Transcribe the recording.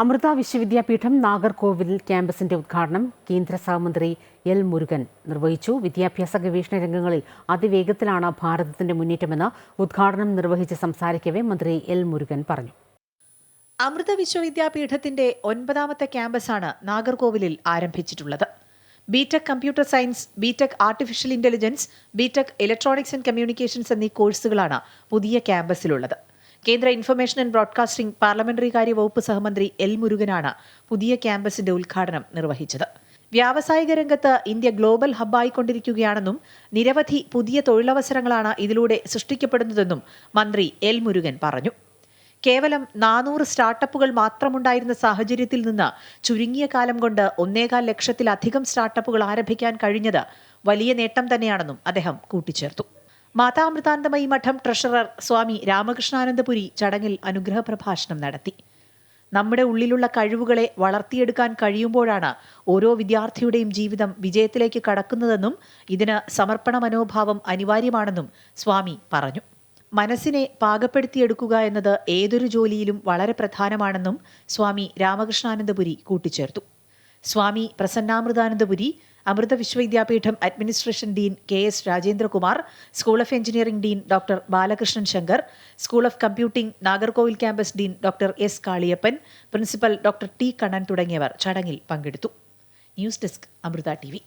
അമൃത വിശ്വവിദ്യാപീഠം നാഗർകോവിൽ ക്യാമ്പസിന്റെ ഉദ്ഘാടനം കേന്ദ്ര സഹമന്ത്രി എൽ മുരുകൻ നിർവഹിച്ചു. വിദ്യാഭ്യാസ ഗവേഷണ രംഗങ്ങളിൽ അതിവേഗത്തിലാണ് ഭാരതത്തിന്റെ മുന്നേറ്റമെന്ന് ഉദ്ഘാടനം നിർവഹിച്ച് സംസാരിക്കവേ മന്ത്രി എൽ മുരുകൻ പറഞ്ഞു. അമൃത വിശ്വവിദ്യാപീഠത്തിന്റെ ഒൻപതാമത്തെ ക്യാമ്പസാണ് നാഗർകോവിലിൽ ആരംഭിച്ചിട്ടുള്ളത്. BTech computer science BTech artificial intelligence BTech electronics and communications എന്നീ കോഴ്സുകളാണ് പുതിയ ക്യാമ്പസിലുള്ളത്. കേന്ദ്ര ഇൻഫർമേഷൻ ആൻഡ് ബ്രോഡ്കാസ്റ്റിംഗ് പാർലമെന്ററി കാര്യ വകുപ്പ് സഹമന്ത്രി എൽ മുരുകനാണ് പുതിയ ക്യാമ്പസിന്റെ ഉദ്ഘാടനം നിർവഹിച്ചത്. വ്യാവസായിക രംഗത്ത് ഇന്ത്യ ഗ്ലോബൽ ഹബ്ബായിക്കൊണ്ടിരിക്കുകയാണെന്നും നിരവധി പുതിയ തൊഴിലവസരങ്ങളാണ് ഇതിലൂടെ സൃഷ്ടിക്കപ്പെടുന്നതെന്നും മന്ത്രി എൽ മുരുകൻ പറഞ്ഞു. കേവലം നാനൂറ് സ്റ്റാർട്ടപ്പുകൾ മാത്രമുണ്ടായിരുന്ന സാഹചര്യത്തിൽ നിന്ന് ചുരുങ്ങിയ കാലം കൊണ്ട് ഒന്നേകാൽ ലക്ഷത്തിലധികം സ്റ്റാർട്ടപ്പുകൾ ആരംഭിക്കാൻ കഴിഞ്ഞത് വലിയ നേട്ടം തന്നെയാണെന്നും അദ്ദേഹം കൂട്ടിച്ചേർത്തു. മാതാമൃതാനന്ദമയി മഠം ട്രഷറർ സ്വാമി രാമകൃഷ്ണാനന്ദപുരി ചടങ്ങിൽ അനുഗ്രഹ പ്രഭാഷണം നടത്തി. നമ്മുടെ ഉള്ളിലുള്ള കഴിവുകളെ വളർത്തിയെടുക്കാൻ കഴിയുമ്പോഴാണ് ഓരോ വിദ്യാർത്ഥിയുടെയും ജീവിതം വിജയത്തിലേക്ക് കടക്കുന്നതെന്നും ഇതിന് സമർപ്പണ മനോഭാവം അനിവാര്യമാണെന്നും സ്വാമി പറഞ്ഞു. മനസ്സിനെ പാകപ്പെടുത്തിയെടുക്കുക എന്നത് ഏതൊരു ജോലിയിലും വളരെ പ്രധാനമാണെന്നും സ്വാമി രാമകൃഷ്ണാനന്ദപുരി കൂട്ടിച്ചേർത്തു. Swami Prasannamritanandapuri Amrita Vishwa Vidyapeetham administration dean K S Rajendrakumar school of engineering dean doctor Balakrishnan Shankar school of computing Nagercoil campus dean doctor S Kaliyappan principal doctor T Kannan തുടങ്ങിയവർ ചടങ്ങിൽ പങ്കെടുത്തു. News desk Amrita T